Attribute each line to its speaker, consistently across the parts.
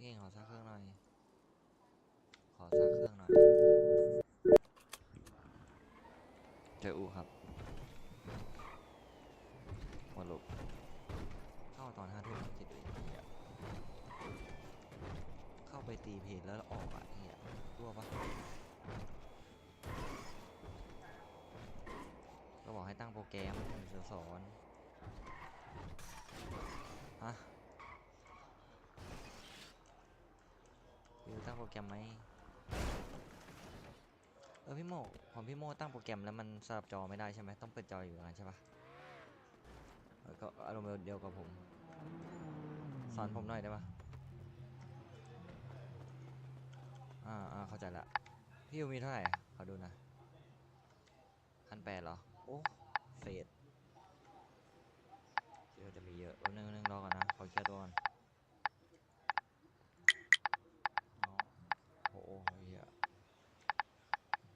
Speaker 1: พี่เก่งขอซักเครื่องหน่อย ขอซักเครื่องหน่อย เจออูครับหัวลุกเข้าตอนห้าทุ่มคิดดูดิเหี้ยเข้าไปตีเพจแล้วออกอะเฮียรั่วปะก็บอกให้ตั้งโปรแกรมเดี๋ยวสอนฮะคือตั้งโปร แกรมไหมเออพี่โมผมพี่โมตั้งโปรแกรมแล้วมันสลับจอไม่ได้ใช่ไหมต้องเปิดจออยู่นั้นใช่ปะก็อารมณ์เดียวกับผม สอนผมหน่อยได้ปะอ่าอ่าเข้าใจละพี่ยูมีเท่าไหร่ขอดูนะพันแปดเหรอ โอ้เฟดคิดว่าจะมีเยอะแป๊บนึงนึงรอก่อนนะ ขอเคลียร์ตัวก่อนอ๋อโอ้โหเฮีย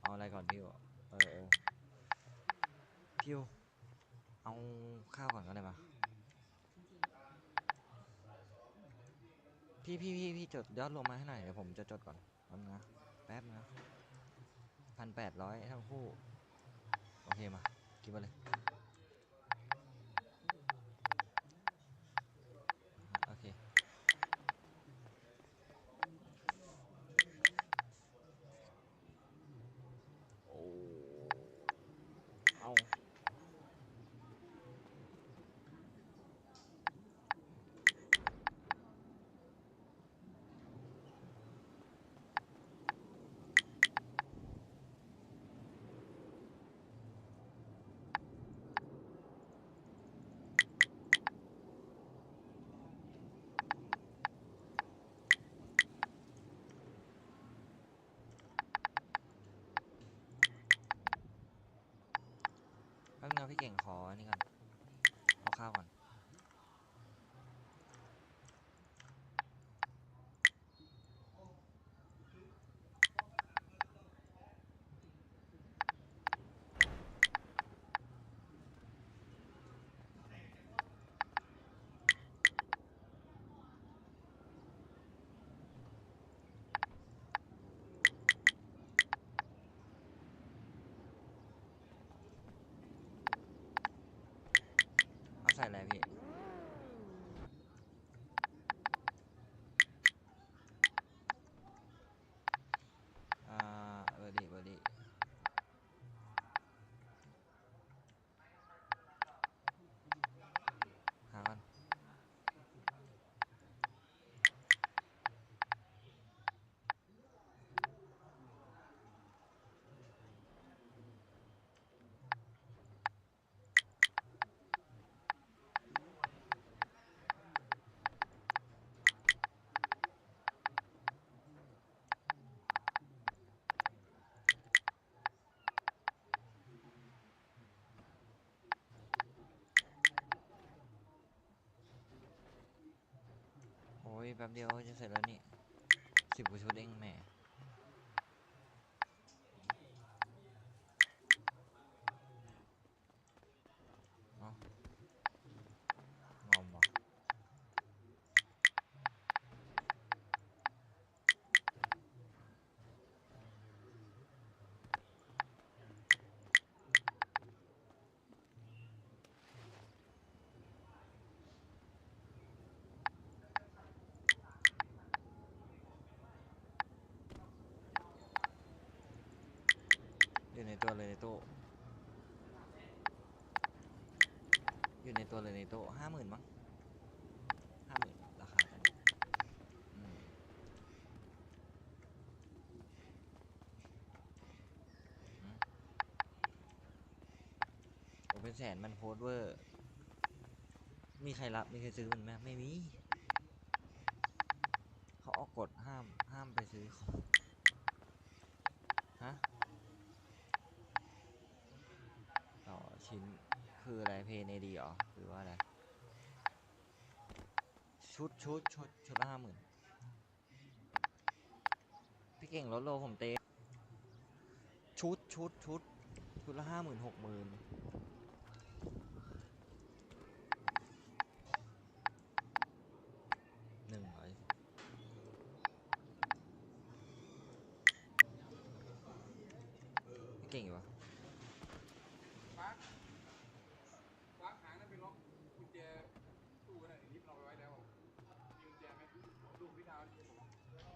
Speaker 1: เอาอะไรก่อนพี่วะเออเออพี่วเอาข้าวก่อนก็ได้ปะพี่พี่พี่พี่จดยอดรวมมาให้หน่อยเดี๋ยวผมจะจดก่อนแป๊บนึงนะแป๊บนะพันแปดร้อยทั้งคู่ โอเคมาคิดไปเลยโอเค โอ้ เอาแป๊บนึงนะพี่เก่งขออันนี้ก่อนเอาข้าวก่อน เอาใส่อะไรพี่ อ่าเบอร์ดีเบอร์ดีหากันโอ้ย แป๊บเดียวจะเสร็จแล้วนี่สิบกว่าชุดเองแหม อยู่ในตัวเลยในตู้อยู่ในตัวเลยในตู้ห้าหมื่นมั้งห้าหมื่นราคากันอืมอืมเป็นแสนมันโพสเวอร์ มีใครรับ มีใครซื้อมันไหมไม่มี เขาออกกฎห้ามห้ามไปซื้อของฮะ ต่อชิ้น คืออะไรเพนเอดีเหรอหรือว่าอะไร ชุดชุดชุดชุดละห้าหมื่นพี่เก่งลดโลผมเตะชุดชุดชุดชุดละห้าหมื่นหกหมื่นหนึ่งร้อย เก่งอยู่วะ
Speaker 2: ฟ้าฟ้าหางนั่นไปล็อกกุญแจตู้นั่นไอ้นิฟเราไปไว้แล้วมีกุญแจไหมตู้พี่ดาวที่ผม
Speaker 1: พี่เ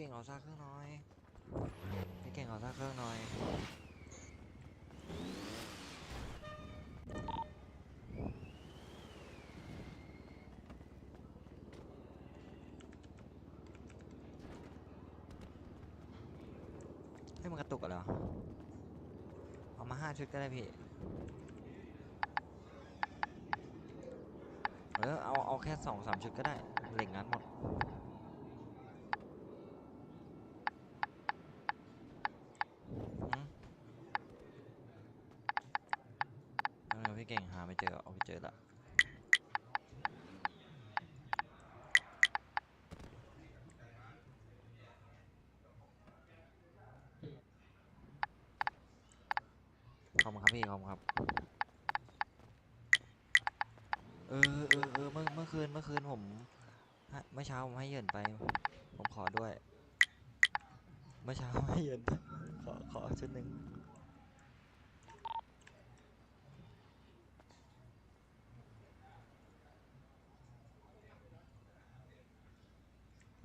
Speaker 1: ก่งเอาซากเครื่องน่อยพี่เก่งเอาซากเครื่องน่อยให้ยมันกระตุกอะเหรอเอามาห้าชุดก็ได้พี่เออเอาเอาแค่สองสามชุดก็ได้เหล็กงั้นหมด อืมเออพี่เก่งหาไม่เจอเอาไปเจอละขอบ ครับพี่ขอบคุณครับ เออเออเออเมื่อเมื่อคืนเมื่อคืนผมเมื่อเช้าผมให้เยินไป ผมขอด้วย เมื่อเช้าให้เยินขอขอชุดหนึ่ง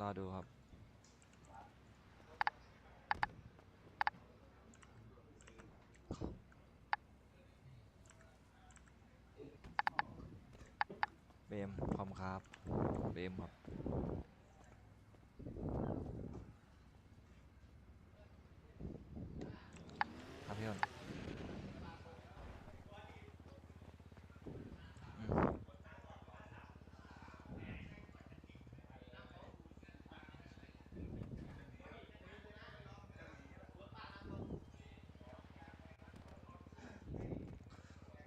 Speaker 1: รอดูครับ เบมพร้อมครับเบมครับครับพี่อน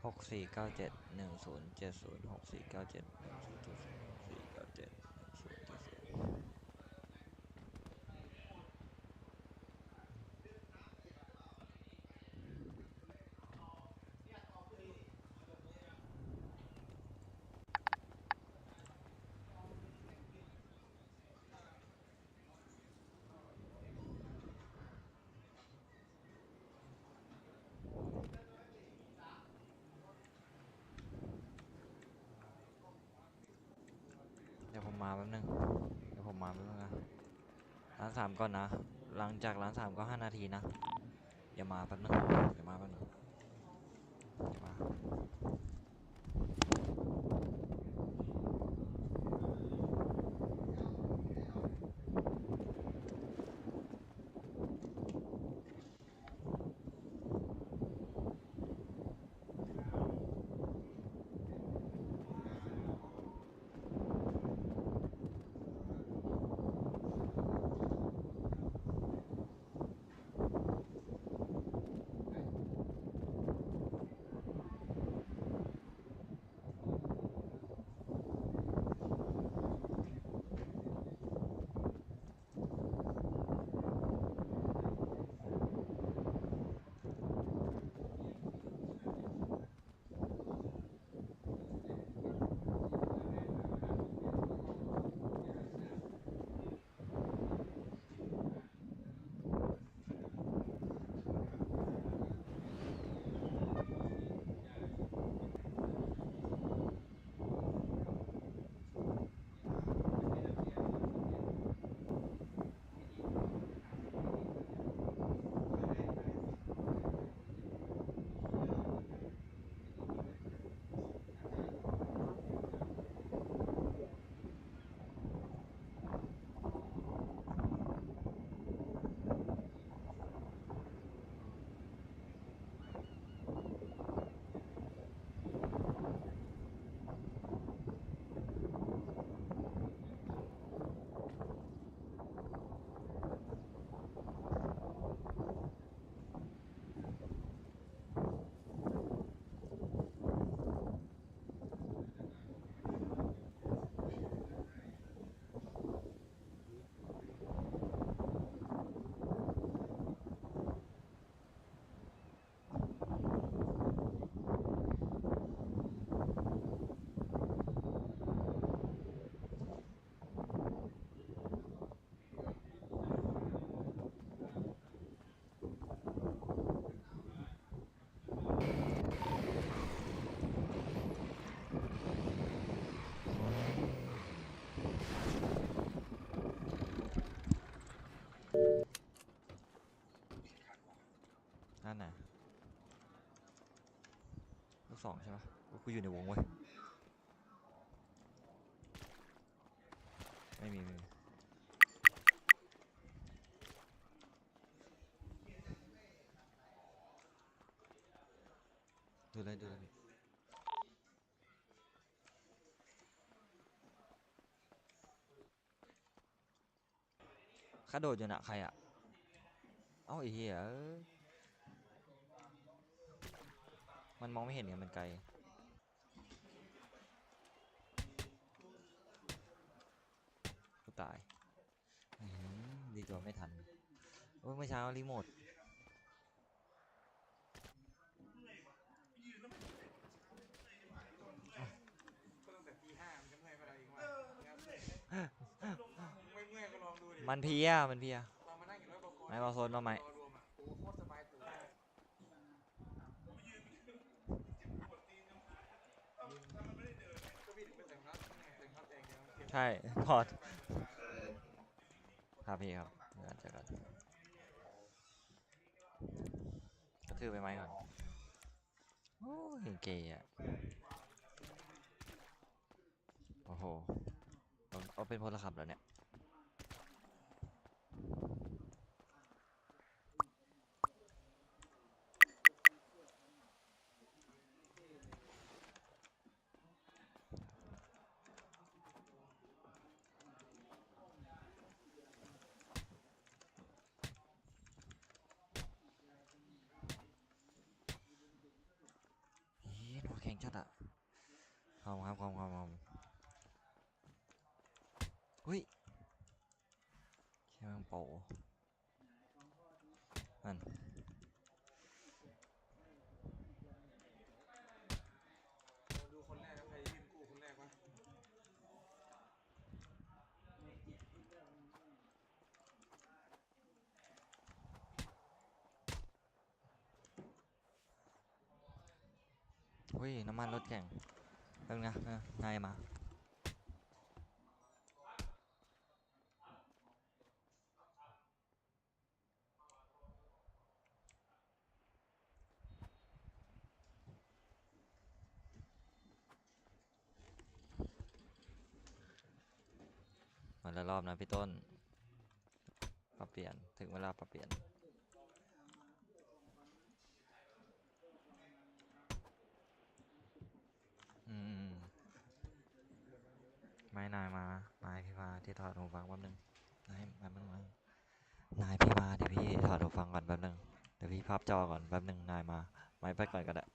Speaker 1: หกสี่เก้าเจ็ด หนึ่งศูนย์เจ็ดศูนย์หกสี่เก้าเจ็ดหนึ่งศูนย์เจ็ดศูนย์หกสี่เก้าเจ็ดหนึ่งศูนย์เจ็ดศูนย์ เดี๋ยวผมมา แป๊บนึงเดี๋ยวผมมาแป๊บนึงนะร้านสามก่อนนะ หลังจากร้านสามก็ห้านาทีนะอย่ามาแป๊บนึงอย่ามา นั่นน่ะลูกสองใช่ปะอุ๊ยกูอยู่ในวงเว้ยไม่มีไม่มีดูเลยดูเลยข้าโดดอยู่น่ะใครอะ เอ้าไอ้เหี้ย มันมองไม่เห็นไงมันไกล กูตายอื้อหือดีกว่าไม่ทันโอ้ยเมื่อเช้ารีโมท
Speaker 3: ก็ตั้งแต่ตีห้ามันจะเมื่อยเวลาอีกว่าไม่เมื่อยก็ลองดูดิ
Speaker 1: มันเพลียมันเพลีย
Speaker 3: ตอนมานั่งอยู่ร้อยกว่าคน
Speaker 1: ไม่บอลโซนมาไหม
Speaker 3: รอรวมอะโอ้โหโคตรสบายตัวก็พี่ถึงไปแต่งนัดแต่งนัดแต่งยังเก็บ
Speaker 1: ใช่พอดครับพี่ครับเดี๋ยวจะกันกระทืบไปไหมก่อน โอ้ยเกย์อะ โอ้โหเอาเอาเป็นพลขับแล้วเนี่ย เฮ้ยหัวแข็ง จัดอะขอบคุณครับขอบคุณครับขอบคุณหุ้ยแค่มังโปะนั่น
Speaker 3: เราดูคนแรกแล้วใครยืนกู้คนแรกวะ
Speaker 1: หุ้ย น้ำมันรถแข่งแป๊บนึงนะเออนายมาวันละรอบนะพี่ต้น ปรับเปลี่ยน ถึงเวลาปรับเปลี่ยน อืมไม่นายมานายพี่มาที่ถอดหูฟังแป๊บนึงนายแป๊บนึงนายนายพี่มาเดี๋ยวพี่ถอดหูฟังก่อนแป๊บนึงเดี๋ยวพี่พับจอก่อนแป๊บนึงนายมา ไม่ไปก่อนก็ได้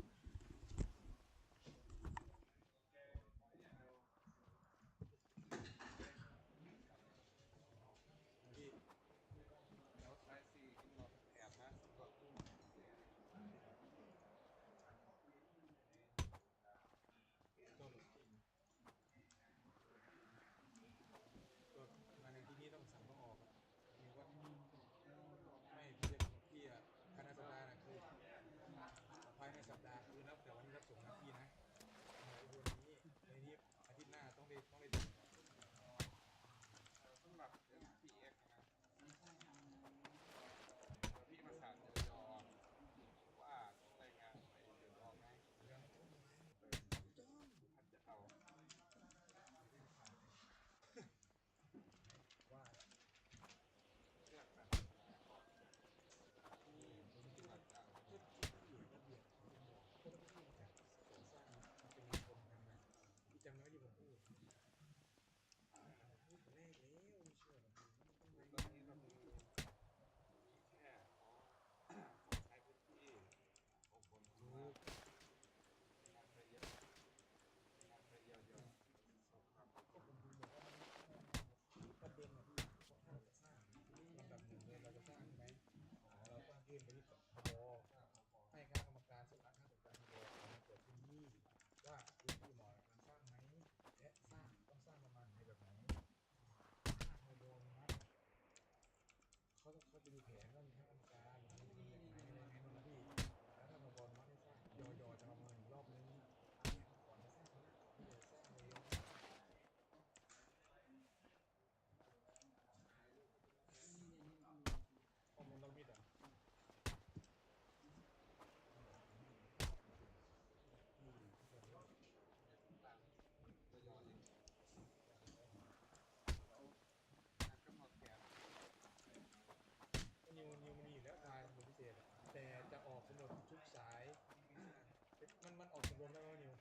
Speaker 3: วมได้ไหมนิ
Speaker 2: ว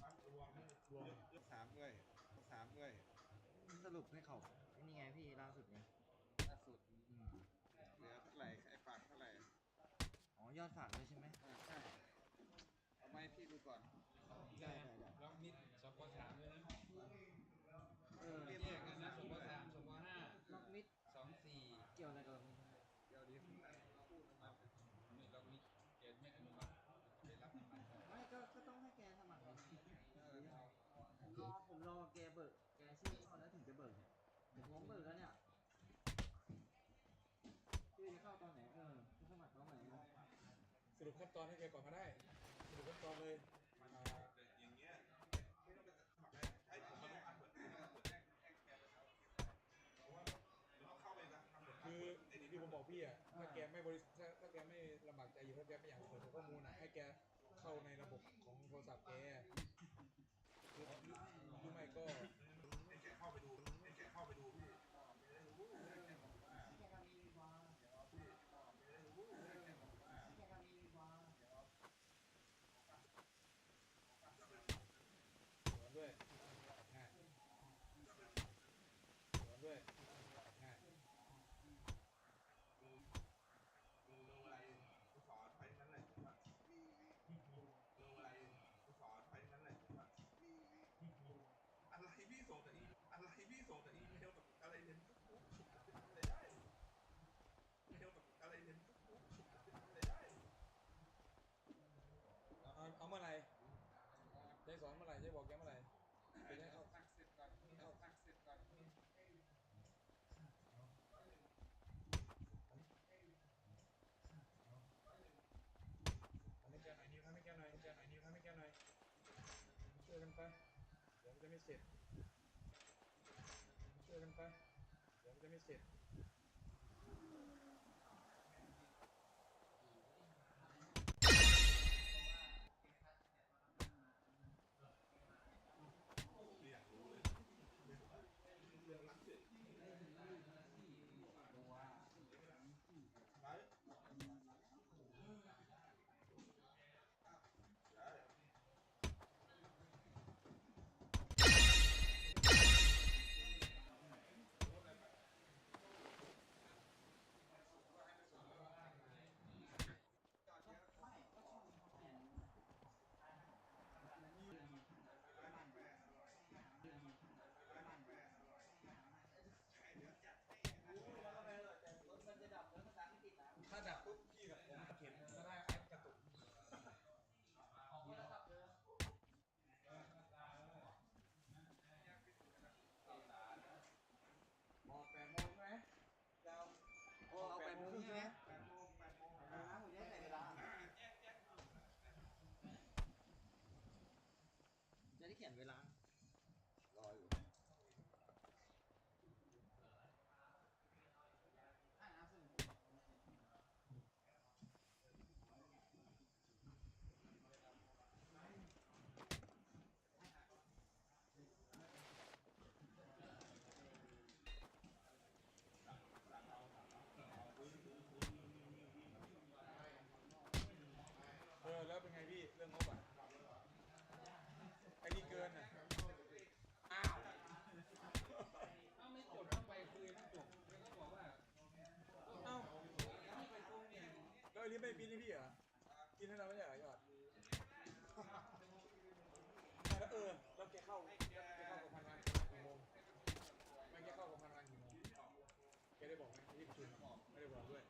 Speaker 2: สามด้วยสามด้วย
Speaker 4: สรุปให้เขานี่ไงพี่ล่าสุดนี้
Speaker 2: ล่าสุดเหลือเท่าไหร่ไอฝากเท่าไหร่
Speaker 4: อ๋อยอดฝากด้วยใช่ไหม
Speaker 2: ก
Speaker 3: เนี่
Speaker 2: ย
Speaker 4: ผมพร้อมเบิกแล้วเนี่ยพี่จะเข้าตอนไหนเออจะสมัครตอนไหนอะ
Speaker 3: สรุปขั้นตอนให้แกก่อนก็ได้ สรุปขั้นตอนเลยอ่าคือที่ผมบอกพี่อะถ้าแกไม่บริถ้าถ้าแกไม่ลำบากใจอยู่ถ้าแกไม่อยากเปิดข้อมูลอะให้แกเข้าในระบบของโทรศัพท์แกคือหรือไม่ก็ สวนด้วยง่ายสวนด้วยง่าย
Speaker 5: อะไรพี่ส่งแต่อีอะไรพี่ส่งแต่อีเมลกับอะไรเรียนทุกปุ๊บอะไรได้อีเมลกับอะไรเรียนทุกปุ๊บอะไรได้
Speaker 3: เอาเอาเอาเมื่อไหร่ได้สอนเมื่อไหร่ได้บอกแกเมื่อไหร่ไปได้เข้า
Speaker 2: ตั้งเสร็จก่อนเอาตั้งเสร็จก่อน
Speaker 3: ทำให้แกหน่อยนิ้วทำให้แกหน่อยแกหน่อยนิ้วทำให้แกหน่อยช่วยกันไปเดี๋ยวมัน จะไม่เสร็จช่วยกันไปเดี๋ยวมันจะไม่เสร็จ ขี
Speaker 2: ย
Speaker 4: นเวลาร
Speaker 2: ออยู่
Speaker 3: เออแล้วเป็นไงพี่เรื่องงบอะไอ้นี่เกินอะอ้าว
Speaker 2: ถ้าไม่จบต้องไปคุยไม่จบไม่ก็บอกว่า
Speaker 3: เอ้า
Speaker 2: ที่ไปตรงเนี่ย
Speaker 3: แล้ว ไม่ปีนี่พี่เหรอกินให้เราไม่ใช่เหรอยอดแล้วเออแล้วแกเข้าแกเข้ากับพันวันกี่โมงไม่แกเข้ากับพันวันกี่โมงแกได้บอกไหมที่ประชุมไม่ได้บอกด้วย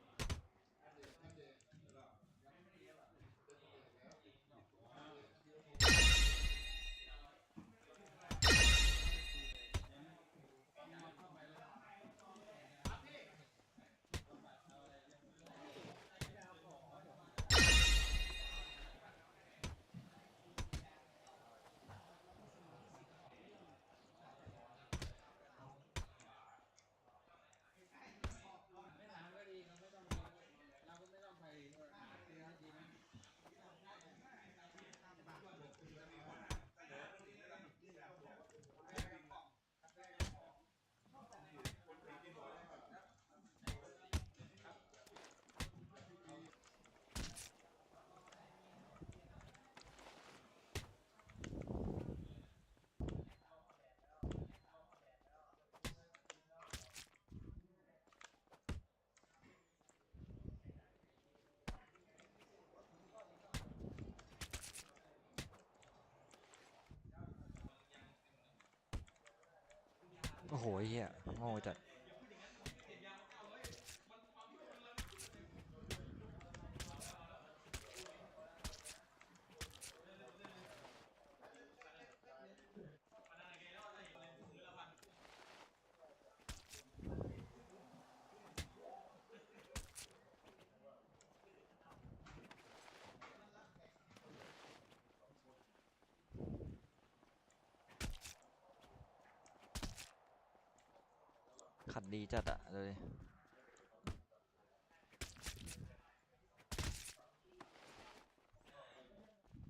Speaker 1: โอ้โหเฮียโง่จัด 下的对？